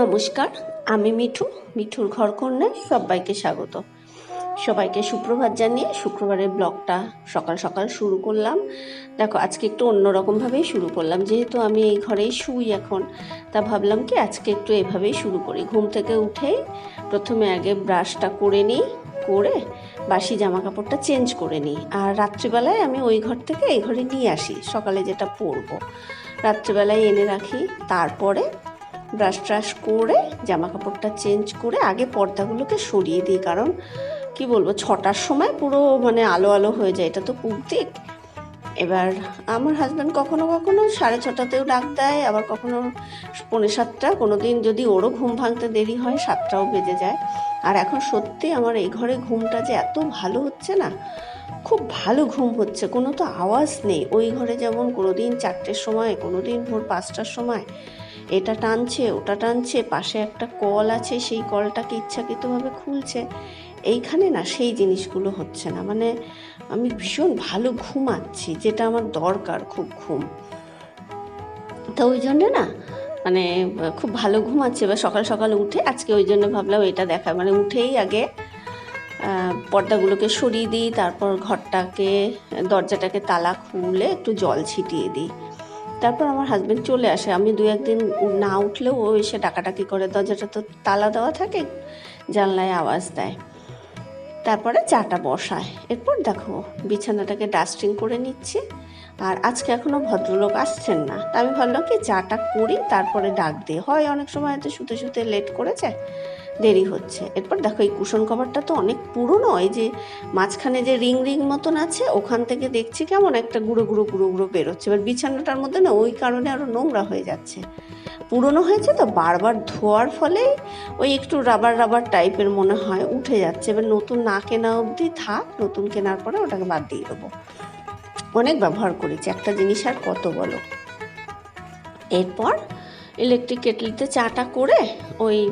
নমস্কার, আমি মিঠু, মিঠুর ঘর কন্যায় সবাইকে স্বাগত। সবাইকে সুপ্রভাত জানিয়ে শুক্রবারের ব্লগটা সকাল সকাল শুরু করলাম। দেখো, আজকে একটু অন্যরকমভাবেই শুরু করলাম। যেহেতু আমি এই ঘরেই শুই এখন, তা ভাবলাম কি আজকে একটু এভাবেই শুরু করি। ঘুম থেকে উঠেই প্রথমে আগে ব্রাশটা করে নিই, করে বাসি জামা কাপড়টা চেঞ্জ করে নিই। আর রাত্রিবেলায় আমি ওই ঘর থেকে এই ঘরে নিয়ে আসি, সকালে যেটা পরবো। রাত্রিবেলায় এনে রাখি, তারপরে ব্রাশ ট্রাশ করে জামা কাপড়টা চেঞ্জ করে আগে পর্দাগুলোকে সরিয়ে দিই। কারণ কি বলব, ছটার সময় পুরো মানে আলো আলো হয়ে যায়, এটা তো পূব দিক। এবার আমার হাজব্যান্ড কখনো কখনো সাড়ে ছটাতেও ডাক দেয়, আবার কখনো পৌনে সাতটা। কোনো দিন যদি ওরও ঘুম ভাঙতে দেরি হয়, সাতটাও বেজে যায়। আর এখন সত্যি আমার এই ঘরে ঘুমটা যে এত ভালো হচ্ছে না, খুব ভালো ঘুম হচ্ছে, কোনো তো আওয়াজ নেই। ওই ঘরে যেমন কোনো দিন চারটের সময় কোনো দিন ভোর পাঁচটার সময় এটা টানছে, ওটা টানছে, পাশে একটা কল আছে, সেই কলটাকে ইচ্ছাকৃতভাবে খুলছে। এইখানে না সেই জিনিসগুলো হচ্ছে না। মানে আমি ভীষণ ভালো ঘুমাচ্ছি, যেটা আমার দরকার খুব ঘুম। তো ওই জন্যে না মানে খুব ভালো ঘুমাচ্ছে। এবার সকাল সকাল উঠে, আজকে ওই জন্য ভাবলাম এটা দেখা। মানে উঠেই আগে পর্দাগুলোকে সরিয়ে দিই, তারপর ঘরটাকে, দরজাটাকে তালা খুলে একটু জল ছিটিয়ে দিই। তারপর আমার হাজব্যান্ড চলে আসে। আমি দু একদিন না উঠলেও ও এসে ডাকাডাকি করে, দরজাটা তো তালা দেওয়া থাকে, জানলায় আওয়াজ দেয়। তারপরে চাটা বসায়। এরপর দেখো, বিছানাটাকে ডাস্টিং করে নিচ্ছে। আর আজকে এখনও ভদ্রলোক আসছেন না। তা আমি ভাবলাম কি চাটা করি, তারপরে ডাক দিই হয় অনেক সময় হয়তো শুতে শুতে লেট করেছে, দেরি হচ্ছে। এরপর দেখো এই কুশন কভারটা তো অনেক পুরনো, এই যে মাঝখানে যে রিং রিং মতন আছে, ওখান থেকে দেখছি কেমন একটা গুঁড়ো গুঁড়ো গুঁড়ো গুঁড়ো বেরোচ্ছে। এবার বিছানাটার মধ্যে না ওই কারণে আরও নোংরা হয়ে যাচ্ছে। পুরনো হয়েছে তো, বারবার ধোয়ার ফলে ওই একটু রাবার রাবার টাইপের মনে হয় উঠে যাচ্ছে। এবার নতুন না কেনা অবধি থাক, নতুন কেনার পরে ওটাকে বাদ দিয়ে দেবো। অনেক ব্যবহার করেছি, একটা জিনিস আর কত বলো। এরপর ইলেকট্রিক কেটলিতে চাটা করে ওই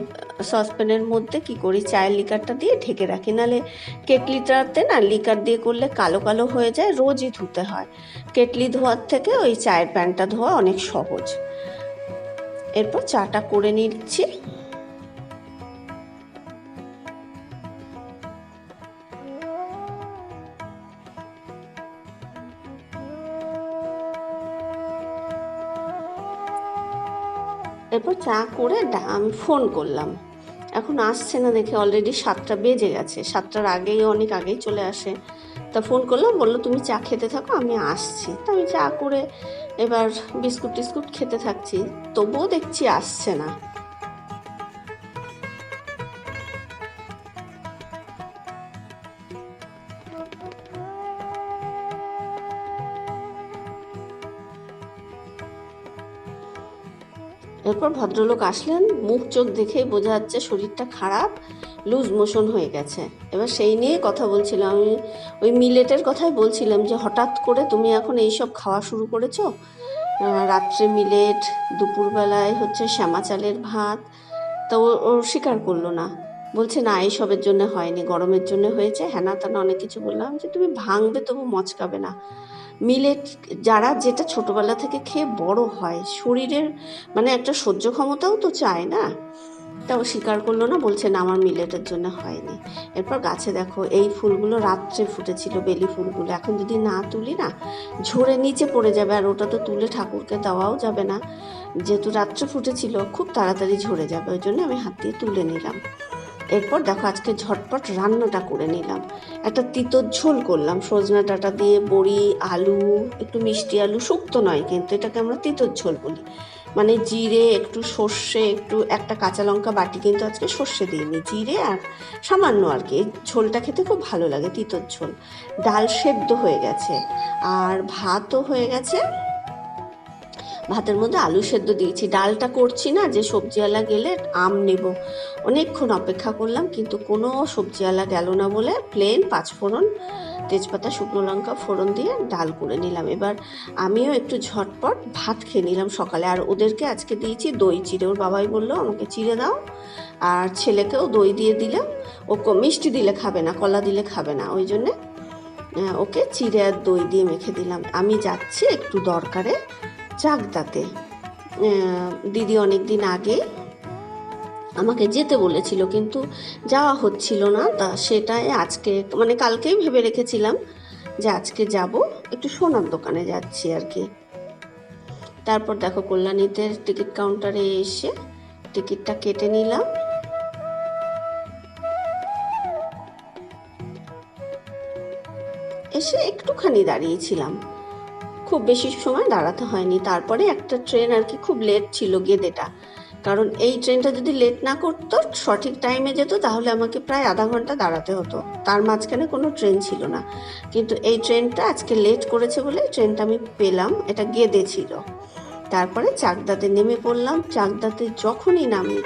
সসপ্যানের মধ্যে কি করি, চায়ের লিকারটা দিয়ে ঢেকে রাখি। নালে কেটলিটাতে না লিকার দিয়ে করলে কালো কালো হয়ে যায়, রোজই ধুতে হয়। কেটলি ধোয়ার থেকে ওই চায়ের প্যানটা ধোয়া অনেক সহজ। এরপর চাটা করে নিচ্ছি। এরপর চা করে আমি ফোন করলাম। এখন আসছে না, দেখে অলরেডি সাতটা বেজে গেছে। সাতটার আগেই, অনেক আগেই চলে আসে। তা ফোন করলাম, বলল, তুমি চা খেতে থাকো, আমি আসছি। তা আমি চা করে এবার বিস্কুট টিস্কুট খেতে থাকছি। তবুও দেখছি আসছে না। এরপর ভদ্রলোক আসলেন, মুখ চোখ দেখেই বোঝা যাচ্ছে শরীরটা খারাপ, লুজ মোশন হয়ে গেছে। এবার সেই নিয়ে কথা বলছিলাম। আমি ওই মিলেটের কথাই বলছিলাম যে, হঠাৎ করে তুমি এখন এইসব খাওয়া শুরু করেছ? রাত্রে মিলেট, দুপুরবেলায় হচ্ছে শ্যামা চালের ভাত। তো ও স্বীকার করল না। বলছে, না, এইসবের জন্য হয়নি, গরমের জন্য হয়েছে। হ্যানা তানা অনেক কিছু বললাম যে, তুমি ভাঙবে, তবু মচকাবে না। মিলেট যারা যেটা ছোটবেলা থেকে খেয়ে বড় হয়, শরীরের মানে একটা সহ্য ক্ষমতাও তো চায় না। তাও স্বীকার করল না, বলছে, না, আমার মিলেটের জন্য হয়নি। এরপর গাছে দেখো, এই ফুলগুলো রাত্রে ফুটেছিল, বেলি ফুলগুলো। এখন যদি না তুলি না, ঝরে নিচে পড়ে যাবে, আর ওটা তো তুলে ঠাকুরকে দেওয়াও যাবে না। যেহেতু রাত্রে ফুটেছিল, খুব তাড়াতাড়ি ঝরে যাবে, ওই জন্য আমি হাত দিয়ে তুলে নিলাম। এরপর দেখো আজকে ঝটপট রান্নাটা করে নিলাম। একটা তিতোর ঝোল করলাম, সজনা ডাঁটা দিয়ে, বড়ি, আলু, একটু মিষ্টি আলু, শুক্তো নয় কিন্তু এটাকে আমরা তিতোর ঝোল বলি। মানে জিরে, একটু সর্ষে, একটু একটা কাঁচা লঙ্কা বাটি কিন্তু আজকে সর্ষে দিইনি জিরে আর সামান্য আর কি। ঝোলটা খেতে খুব ভালো লাগে তিতোর ঝোল। ডাল সেদ্ধ হয়ে গেছে। আর ভাতও হয়ে গেছে। ভাতের মধ্যে আলু সেদ্ধ দিয়েছি। ডালটা করছি না, যে সবজিওয়ালা গেলে আম নেব। অনেকক্ষণ অপেক্ষা করলাম, কিন্তু কোনো সবজিওয়ালা গেল না বলে প্লেন পাঁচফোড়ন তেজপাতা, শুকনো লঙ্কা ফোড়ন দিয়ে ডাল করে নিলাম। এবার আমিও একটু ঝটপট ভাত খেয়ে নিলাম সকালে। আর ওদেরকে আজকে দিয়েছি দই চিড়ে। ওর বাবাই বলল, আমাকে চিড়ে দাও। আর ছেলেকেও দই দিয়ে দিলে ও মিষ্টি দিলে খাবে না, কলা দিলে খাবে না। ওই জন্যে ওকে চিড়ে আর দই দিয়ে মেখে দিলাম। আমি যাচ্ছি একটু দরকারে। চাকদাতে দিদি অনেক দিন আগে আমাকে যেতে বলেছিল, কিন্তু যাওয়া হচ্ছিল না। তা সেটাই আজকে মানে কালকেই ভেবে রেখেছিলাম যে আজকে যাব। একটু সোনার দোকানে যাচ্ছি আর কি। তারপর দেখো কল্যাণীতে টিকিট কাউন্টারে এসে টিকিটটা কেটে নিলাম। এসে একটুখানি দাঁড়িয়েছিলাম। খুব বেশি সময় দাঁড়াতে হয়নি। তারপরে একটা ট্রেন আর কি খুব লেট ছিল গেদেটা। কারণ এই ট্রেনটা যদি লেট না করতো, সঠিক টাইমে যেত, তাহলে আমাকে প্রায় আধা ঘণ্টা দাঁড়াতে হতো। তার মাঝখানে কোনো ট্রেন ছিল না। কিন্তু এই ট্রেনটা আজকে লেট করেছে বলে ট্রেনটা আমি পেলাম, এটা গেদে ছিল। তারপরে চাকদাতে নেমে পড়লাম। চাকদাতে যখনই নামি,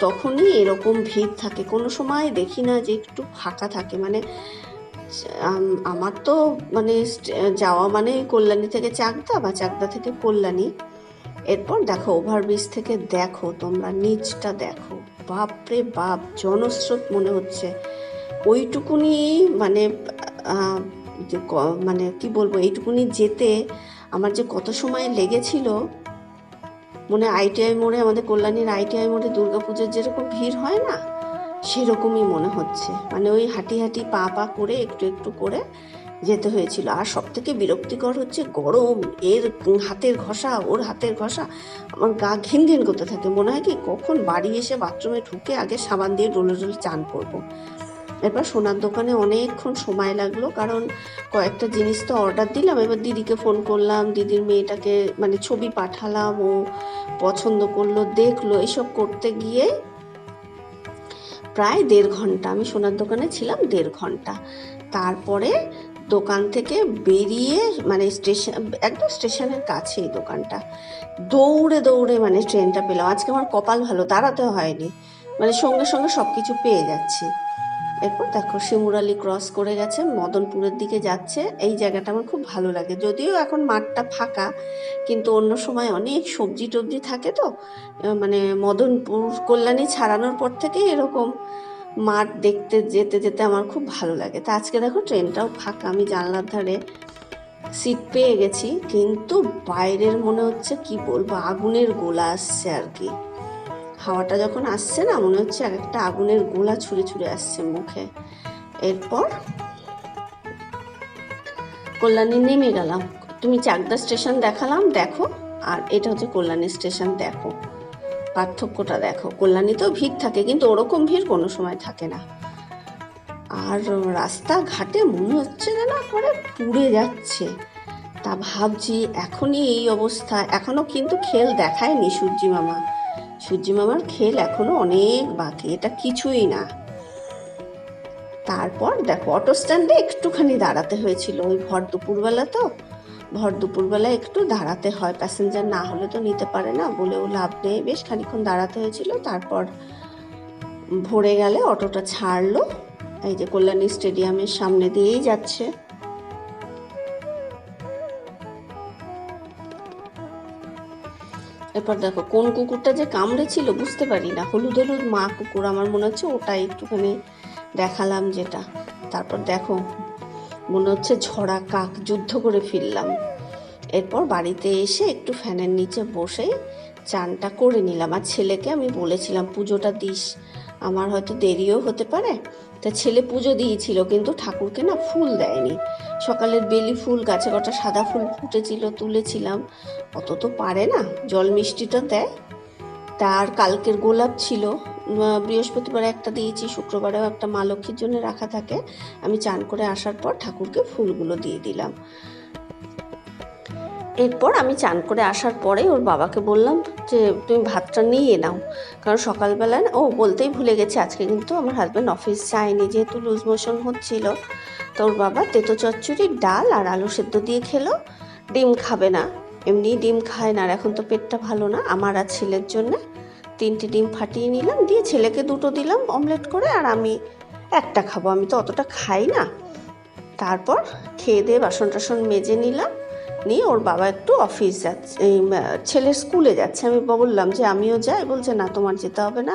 তখনই এরকম ভিড় থাকে। কোনো সময় দেখি না যে একটু ফাঁকা থাকে। মানে আমার তো মানে যাওয়া মানে কল্যাণী থেকে চাকদা বা চাকদা থেকে কল্যাণী। এরপর দেখো ওভারব্রিজ থেকে দেখো, তোমরা নিচটা দেখো। বাপরে বাপ, জনস্রোত মনে হচ্ছে। ওইটুকুনি মানে মানে কি বলব, এইটুকুনি যেতে আমার যে কত সময় লেগেছিল, মনে আইটিআই মোড়ে, আমাদের কল্যাণীর আইটিআই মোড়ে দুর্গাপুজোর যেরকম ভিড় হয় না সেরকমই মনে হচ্ছে। মানে ওই হাঁটি হাঁটি পা পা করে একটু একটু করে যেতে হয়েছিল। আর সব থেকে বিরক্তিকর হচ্ছে গরম। এর হাতের ঘষা, ওর হাতের ঘষা, আমার গা ঘিন ঘিন করতে থাকে। মনে হয় কি কখন বাড়ি এসে বাথরুমে ঢুকে আগে সাবান দিয়ে ডোলে ডোলে চান করব। এরপর সোনার দোকানে অনেকক্ষণ সময় লাগল। কারণ কয়েকটা জিনিস তো অর্ডার দিলাম। এবার দিদিকে ফোন করলাম। দিদির মেয়েটাকে মানে ছবি পাঠালাম। ও পছন্দ করল, দেখল। এসব করতে গিয়ে প্রায় দেড় ঘণ্টা। আমি সোনার দোকানে ছিলাম দেড় ঘণ্টা। তারপরে দোকান থেকে বেরিয়ে মানে স্টেশন, একদম স্টেশনের কাছেই দোকানটা। দৌড়ে দৌড়ে মানে ট্রেনটা পেলাম। আজকে আমার কপাল ভালো দাঁড়াতে হয়নি। মানে সঙ্গে সঙ্গে সব কিছু পেয়ে যাচ্ছি। এরপর দেখো শিমুরালি ক্রস করে গেছে, মদনপুরের দিকে যাচ্ছে। এই জায়গাটা আমার খুব ভালো লাগে। যদিও এখন মাঠটা ফাঁকা, কিন্তু অন্য সময় অনেক সবজি টবজি থাকে তো। মানে মদনপুর কল্যাণী ছাড়ানোর পর থেকে এরকম মাঠ দেখতে যেতে যেতে আমার খুব ভালো লাগে। তা আজকে দেখো ট্রেনটাও ফাঁকা, আমি জানলার ধারে সিট পেয়ে গেছি, কিন্তু বাইরের মনে হচ্ছে কি বলব, আগুনের গোলা আসছে আর কি। হাওয়াটা যখন আসছে না, মনে হচ্ছে এক একটা আগুনের গোলা ছুঁড়ে ছুঁড়ে আসছে মুখে। এরপর কল্যাণী নেমে গেলাম। তুমি চাকদা স্টেশন দেখালাম, দেখো। আর এটা হচ্ছে কল্যাণী স্টেশন, দেখো। পার্থক্যটা দেখো। কল্যাণীতেও ভিড় থাকে, কিন্তু ওরকম ভিড় কোনো সময় থাকে না। আর রাস্তাঘাটে মনে হচ্ছে যেন একবারে পুড়ে যাচ্ছে। তা ভাবছি এখনই এই অবস্থা। এখনও কিন্তু খেল দেখায়নি সূর্যি মামা। সূর্যি মামার খেল এখনও অনেক বাকি, এটা কিছুই না। তারপর দেখো অটো স্ট্যান্ডে একটুখানি দাঁড়াতে হয়েছিল, ওই ভর দুপুরবেলা তো। ভর দুপুরবেলা একটু দাঁড়াতে হয় প্যাসেঞ্জার না হলে তো নিতে পারে না, বলেও লাভ নেই। বেশ খানিক্ষণ দাঁড়াতে হয়েছিল, তারপর ভরে গেলে অটোটা ছাড়লো। এই যে কল্যাণী স্টেডিয়ামের সামনে দিয়েই যাচ্ছে। এরপর দেখো, কোন কুকুরটা যে কামড়েছিল বুঝতে পারি না। হলুদ হলুদ মা কুকুর, আমার মনে হচ্ছে ওটাই একটুখানি দেখালাম যেটা। তারপর দেখো, মনে হচ্ছে ঝড়া কাক, যুদ্ধ করে ফিরলাম। এরপর বাড়িতে এসে একটু ফ্যানের নিচে বসে চানটা করে নিলাম। আর ছেলেকে আমি বলেছিলাম, পুজোটা দিস। আমার হয়তো দেরিও হতে পারে। তা ছেলে পুজো দিয়েছিল, কিন্তু ঠাকুরকে না ফুল দেয়নি। সকালের বেলি ফুল, গাছে কটা সাদা ফুল ফুটেছিল, তুলেছিলাম। অত তো পারে না, জল মিষ্টিটা দেয়। তার কালকের গোলাপ ছিল। বৃহস্পতিবার একটা দিয়েছি, শুক্রবারেও একটা মা লক্ষ্মীর জন্য রাখা থাকে। আমি চান করে আসার পর ঠাকুরকে ফুলগুলো দিয়ে দিলাম। এরপর আমি চান করে আসার পরে ওর বাবাকে বললাম যে, তুমি ভাতটা নিয়ে নাও। কারণ সকালবেলা না, ও বলতেই ভুলে গেছে, আজকে কিন্তু আমার হাজব্যান্ড অফিস যায়নি, যেহেতু লুজ মোশন হচ্ছিল। তো ওর বাবা তেতো চচ্চড়ি, ডাল আর আলু সেদ্ধ দিয়ে খেলো। ডিম খাবে না এমনি ডিম খায় না, আর এখন তো পেটটা ভালো না, আমার আর ছেলের জন্য। তিনটে ডিম ফাটিয়ে নিলাম, দিয়ে ছেলেকে দুটো দিলাম অমলেট করে, আর আমি একটা খাব, আমি তো অতটা খাই না। তারপর খেয়ে দিয়ে বাসন টাসন মেজে নিলাম নিয়ে ওর বাবা একটু অফিস যাচ্ছে এই, ছেলের স্কুলে যাচ্ছে। আমি বললাম যে আমিও যাই। বলছে না তোমার যেতে হবে না।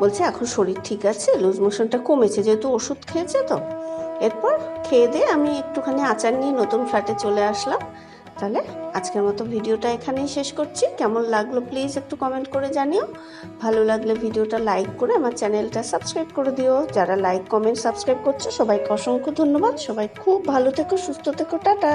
বলছে এখন শরীর ঠিক আছে লুজ মোশনটা কমেছে যেহেতু ওষুধ খেয়েছে তো। এরপর খেয়ে দিয়ে আমি একটুখানি আচার নিয়ে নতুন ফ্ল্যাটে চলে আসলাম। তাহলে আজকের মতো ভিডিওটা এখানেই শেষ করছি। কেমন লাগল প্লিজ একটু কমেন্ট করে জানিও। ভালো লাগলে ভিডিওটা লাইক করে আমার চ্যানেলটা সাবস্ক্রাইব করে দিও। যারা লাইক কমেন্ট সাবস্ক্রাইব করছ সবাইকে অসংখ্য ধন্যবাদ। সবাই খুব ভালো থেকো সুস্থ থেকো টাটা!